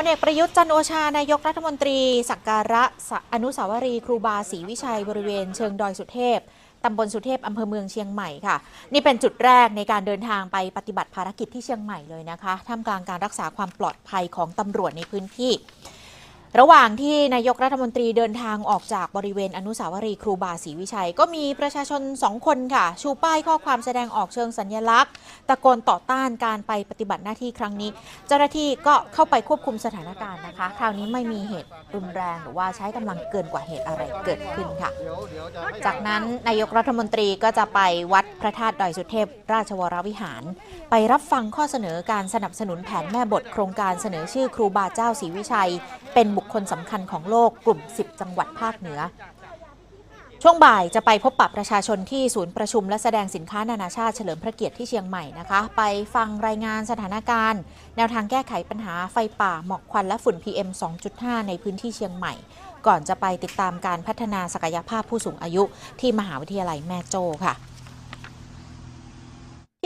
พลเอกประยุทธ์จันโอชานายกรัฐมนตรี สักการะสะอนุสาวรีย์ครูบาศรีวิชัยบริเวณเชิงดอยสุเทพตำบลสุเทพอำเภอเมืองเชียงใหม่ค่ะ นี่เป็นจุดแรกในการเดินทางไปปฏิบัติภารกิจที่เชียงใหม่เลยนะคะท่ามกลางการรักษาความปลอดภัยของตำรวจในพื้นที่ ระหว่างที่นายกรัฐมนตรีเดินทางออกจากบริเวณอนุสาวรีย์ครูบาศรีวิชัย ก็มีประชาชนสองคนค่ะ ชูป้ายข้อความแสดงออกเชิงสัญลักษณ์ ตะโกนต่อต้านการไปปฏิบัติหน้าที่ครั้งนี้ เจ้าหน้าที่ก็เข้าไปควบคุมสถานการณ์นะคะ คราวนี้ไม่มีเหตุรุนแรงหรือว่าใช้กำลังเกินกว่าเหตุอะไรเกิดขึ้นค่ะ จากนั้นนายกรัฐมนตรีก็จะไปวัดพระธาตุดอยสุเทพ ราชวรวิหาร ไปรับฟังข้อเสนอการสนับสนุนแผนแม่บทโครงการเสนอชื่อครูบาเจ้าศรีวิชัย เป็นบุคคลสำคัญของโลกกลุ่ม 10 จังหวัดภาคเหนือ ช่วงบ่ายจะไปพบปะประชาชนที่ศูนย์ประชุมและแสดงสินค้านานาชาติเฉลิมพระเกียรติที่เชียงใหม่นะคะ ไปฟังรายงานสถานการณ์ แนวทางแก้ไขปัญหาไฟป่าหมอกควันและฝุ่น PM 2.5 ในพื้นที่เชียงใหม่ ก่อนจะไปติดตามการพัฒนาศักยภาพผู้สูงอายุที่มหาวิทยาลัยแม่โจ้ค่ะ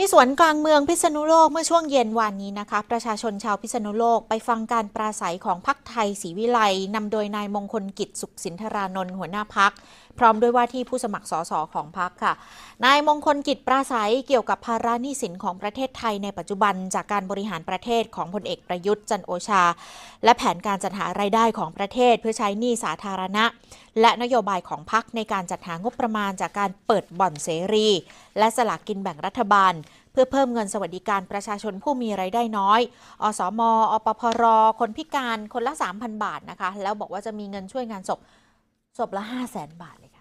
ที่สวนกลางเมืองพิษณุโลกเมื่อช่วงเย็นวานนี้นะคะ ประชาชนชาวพิษณุโลกไปฟังการปราศัยของพักไทยศรีวิไลนำโดยนายมงคลกิจสุขสินธารานนท์หัวหน้าพักพร้อมด้วยว่าที่ผู้สมัครสสของพักค่ะ นายมงคลกิจปราศัยเกี่ยวกับภาระหนี้สินของประเทศไทยในปัจจุบันจากการบริหารประเทศของพลเอกประยุทธ์จันโอชา และแผนการจัดหารายได้ของประเทศเพื่อใช้หนี้สาธารณะ และนโยบายของพักในการจัดหางบประมาณจากการเปิดบ่อนเสรี และสลากกินแบ่งรัฐบาลเพื่อเพิ่มเงินสวัสดิการประชาชนผู้มีไรายได้น้อย อสม อปพร คนพิการ คนละ 3,000 บาทนะคะ แล้วบอกว่าจะมีเงินช่วยงานศพ ศพละห้าแสนบาทเลย